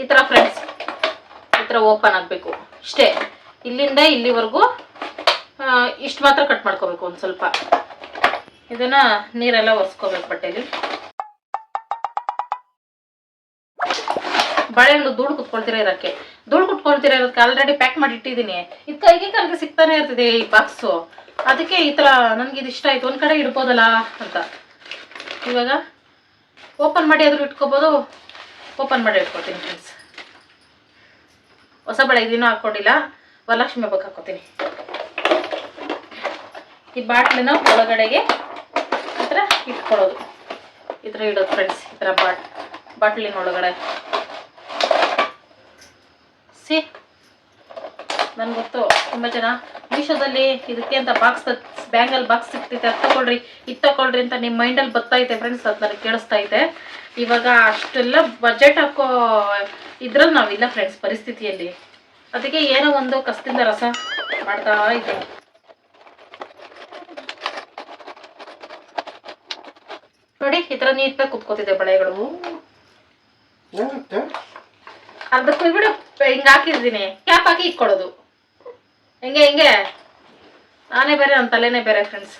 ಈ ಥರ ಫ್ರೆಂಡ್ಸ್ ಈ ಥರ ಓಪನ್ ಆಗಬೇಕು. ಇಷ್ಟೇ. ಇಲ್ಲಿಂದ ಇಲ್ಲಿವರೆಗೂ ಇಷ್ಟು ಮಾತ್ರ ಕಟ್ ಮಾಡ್ಕೋಬೇಕು ಒಂದು ಸ್ವಲ್ಪ. ಇದನ್ನು ನೀರೆಲ್ಲ ಒರೆಸ್ಕೋಬೇಕು ಬಟ್ಟೆಲಿ. ಬಾಳೆಹಣ್ಣು ಧೂಳು ಕುತ್ಕೊಳ್ತೀರಾ ಇರೋಕ್ಕೆ? ಧೂಳು ಕುತ್ಕೊಳ್ತೀರಾ ಇರೋದಕ್ಕೆ ಆಲ್ರೆಡಿ ಪ್ಯಾಕ್ ಮಾಡಿ ಇಟ್ಟಿದ್ದೀನಿ. ಇದು ಕೈಗೆ ಕಲ್ಗೆ ಸಿಗ್ತಾನೆ ಇರ್ತಿದೆ ಈ ಬಾಕ್ಸು ಅದಕ್ಕೆ ಈ ಥರ ನನಗೆ ಇದು ಇಷ್ಟ ಆಯಿತು. ಒಂದು ಕಡೆ ಇಡ್ಬೋದಲ್ಲ ಅಂತ. ಇವಾಗ ಓಪನ್ ಮಾಡಿ ಆದರೂ ಇಟ್ಕೋಬೋದು. ಓಪನ್ ಮಾಡಿ ಇಟ್ಕೊತೀನಿ ಫ್ರೆಂಡ್ಸ್ ಹೊಸ ಬಳೆ ಇದನ್ನೂ ಹಾಕ್ಕೊಂಡಿಲ್ಲ ವರಲಕ್ಷ್ಮಿ ಹಬ್ಬಕ್ಕೆ ಹಾಕೋತೀನಿ. ಈ ಬಾಟ್ಲಿನ ಒಳಗಡೆಗೆ ಈ ಥರ ಇಟ್ಕೊಳ್ಳೋದು. ಈ ಥರ ಇಡೋದು ಫ್ರೆಂಡ್ಸ್ ಈ ಥರ ಬಾಟ್ ಬಾಟ್ಲಿನ ಒಳಗಡೆ. ಸಿ. ನನ್ಗೆ ಗೊತ್ತು ತುಂಬ ಜನ. ಮೀಶೋದಲ್ಲಿ ಇದಕ್ಕೆ ಅಂತ ಬಾಕ್ಸ್ ಬ್ಯಾಂಗಲ್ ಬಾಕ್ಸ್ ಸಿಗ್ತೈತೆ ಅದು ತಗೊಳ್ರಿ ಇದು ತಗೊಳ್ರಿ ಅಂತ ನಿಮ್ಮ ಮೈಂಡಲ್ಲಿ ಬರ್ತೈತೆ ಫ್ರೆಂಡ್ಸ್ ಅದು ನನಗೆ ಕೇಳಿಸ್ತಾ ಇದೆ. ಇವಾಗ ಅಷ್ಟೆಲ್ಲ ಬಜೆಟ್ ಹಾಕೋ ಇದ್ರಲ್ಲಿ ನಾವಿಲ್ಲ ಫ್ರೆಂಡ್ಸ್ ಪರಿಸ್ಥಿತಿಯಲ್ಲಿ. ಅದಕ್ಕೆ ಏನೋ ಒಂದು ಕಸದಿಂದ ರಸ ಮಾಡ್ತಾ ಇದೆ ನೋಡಿ ಈ ಥರ ನೀಟಾಗಿ ಕುತ್ಕೋತಿದೆ ಬಳೆಗಳು? ಅರ್ಧಕ್ಕೆ ಹೋಗ್ಬಿಡು ಹಿಂಗೆ ಹಾಕಿದ್ದೀನಿ ಕ್ಯಾಪ್ ಹಾಕಿ ಇಟ್ಕೊಳ್ಳೋದು ಹೆಂಗೆ ಹಿಂಗೆ? ನಾನೇ ಬೇರೆ ನನ್ನ ತಲೆನೇ ಬೇರೆ ಫ್ರೆಂಡ್ಸ್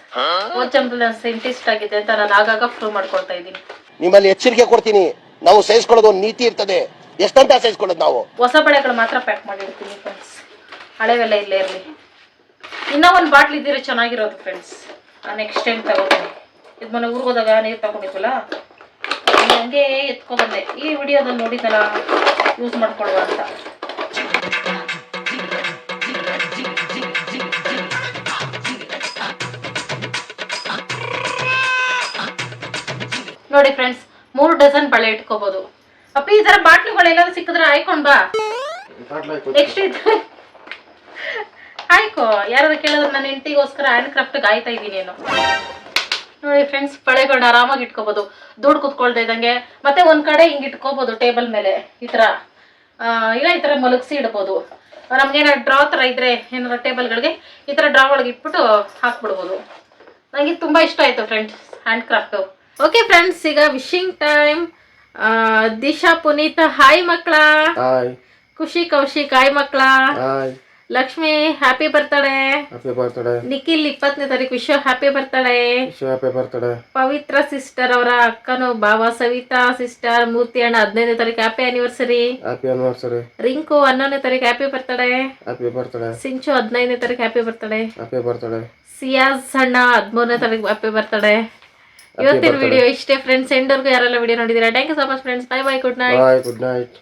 ಹೋದ ಜನ್ಮದಲ್ಲಿ ನಾನು ಸೈಂಟಿಸ್ಟ್ ಆಗಿದ್ದೆ ಅಂತ ನಾನು ಆಗಾಗ ಪ್ರೂವ್ ಮಾಡ್ಕೊಳ್ತಾ ಇದ್ದೀನಿ. ನಿಮ್ಮಲ್ಲಿ ಎಚ್ಚರಿಕೆ ಕೊಡ್ತೀನಿ. ನಾವು ಸಹಿಸ್ಕೊಳ್ಳೋದು ಒಂದು ನೀತಿ ಇರ್ತದೆ. ಎಷ್ಟಂತ ಸಹಿಸ್ಕೊಳ್ಳೋದು ನಾವು? ಹೊಸ ಬಳೆಗಳು ಮಾತ್ರ ಪ್ಯಾಕ್ ಮಾಡಿರ್ತೀನಿ ಫ್ರೆಂಡ್ಸ್ ಹಳೆವೆಲ್ಲ ಇಲ್ಲೇ ಇರಲಿ. ಇನ್ನೂ ಒಂದು ಬಾಟ್ಲ್ ಇದ್ದಿರೋ ಚೆನ್ನಾಗಿರೋದು ಫ್ರೆಂಡ್ಸ್ ನೆಕ್ಸ್ಟ್ ಟೈಮ್ ತಗೋತೀನಿ. ಇದು ಮೊನ್ನೆ ಊರಿಗೆ ಹೋದಾಗ ನೀರು ತಗೊಂಡಿದ್ವಲ್ಲ? ಹಂಗೆ ಎತ್ಕೊಬಂದೆ ಈ ವಿಡಿಯೋದಲ್ಲಿ ನೋಡಿದ್ದಲ್ಲ ಯೂಸ್ ಮಾಡ್ಕೊಳ್ಳುವ ಅಂತ. ನೋಡಿ ಫ್ರೆಂಡ್ಸ್ ಮೂರು ಡಜನ್ ಬಳೆ ಇಟ್ಕೋಬಹುದು ಅಪ್ಪಿ ಈ ತರ ಬಾಟ್ಲುಗಳೆಲ್ಲ ಸಿಕ್ಕಿದ್ರೆ ಆಯ್ಕೊಂಡ್ ಬಾ. ನೆಕ್ಸ್ಟ್ ಆಯ್ಕೋ ಯಾರಾದ್ರು ಕೇಳಿದ್ರೆ ನನ್ನ ಹೆಂಡತಿಗೋಸ್ಕರ ಹ್ಯಾಂಡ್ ಕ್ರಾಫ್ಟ್ ಆಯ್ತಾ ಇದ್ದೀನಿ ಏನು. ನೋಡಿ ಫ್ರೆಂಡ್ಸ್ ಬಳೆಗಳನ್ನ ಆರಾಮಾಗಿ ಇಟ್ಕೋಬಹುದು ದುಡ್ಡು ಕುತ್ಕೊಳ್ತಾ ಇದ್ದಂಗೆ. ಮತ್ತೆ ಒಂದ್ ಕಡೆ ಹಿಂಗ್ ಇಟ್ಕೋಬಹುದು ಟೇಬಲ್ ಮೇಲೆ ಈ ತರ. ಇಲ್ಲ ಈ ತರ ಮಲಗಿಸಿ ಇಡ್ಬೋದು. ನಮ್ಗೇನಾದ್ರು ಡ್ರಾ ತರ ಇದ್ರೆ ಏನಾದ್ರು ಟೇಬಲ್ಗಳಿಗೆ ಈ ತರ ಡ್ರಾ ಒಳಗೆ ಇಟ್ಬಿಟ್ಟು ಹಾಕ್ಬಿಡ್ಬೋದು. ನನಗೆ ತುಂಬಾ ಇಷ್ಟ ಆಯ್ತು friends hand craft okay friends ಈಗ wishing time Disha Puneeth hi ಮಕ್ಕಳ. ಖುಷಿ ಕೌಶಿಕ್ ಹಾಯ್ ಮಕ್ಕಳ. Lakshmi happy birthday happy birthday Nikhil ಇಪ್ಪತ್ತನೇ ತಾರೀಕು Vishwa happy birthday Vishwa happy birthday Pavithra sister ಅವರ ಅಕ್ಕನು ಬಾವ ಸವಿತಾ ಸಿಸ್ಟರ್ ಮೂರ್ತಿ ಅಣ್ಣ ಹದಿನೈದನೇ ತಾರೀಕು happy anniversary happy anniversary Rinku ಹನ್ನೊಂದನೇ ತಾರೀಕು happy birthday happy birthday Sinchu ಹದಿನೈದನೇ ತಾರೀಕು happy birthday happy birthday Siyaz ಅಣ್ಣ ಹದಿಮೂರನೇ ತಾರೀಕು ಹ್ಯಾಪಿ ಬರ್ತಡೆ ಇವತ್ತಿನ ವಿಡಿಯೋ ಇಷ್ಟೇ ಫ್ರೆಂಡ್ಸ್ ಎಂಡರ್ಗೂ ಯಾರೆಲ್ಲ ವಿಡಿಯೋ ನೋಡಿದ್ದೀರಾ? Thank you so much friends bye bye good night good night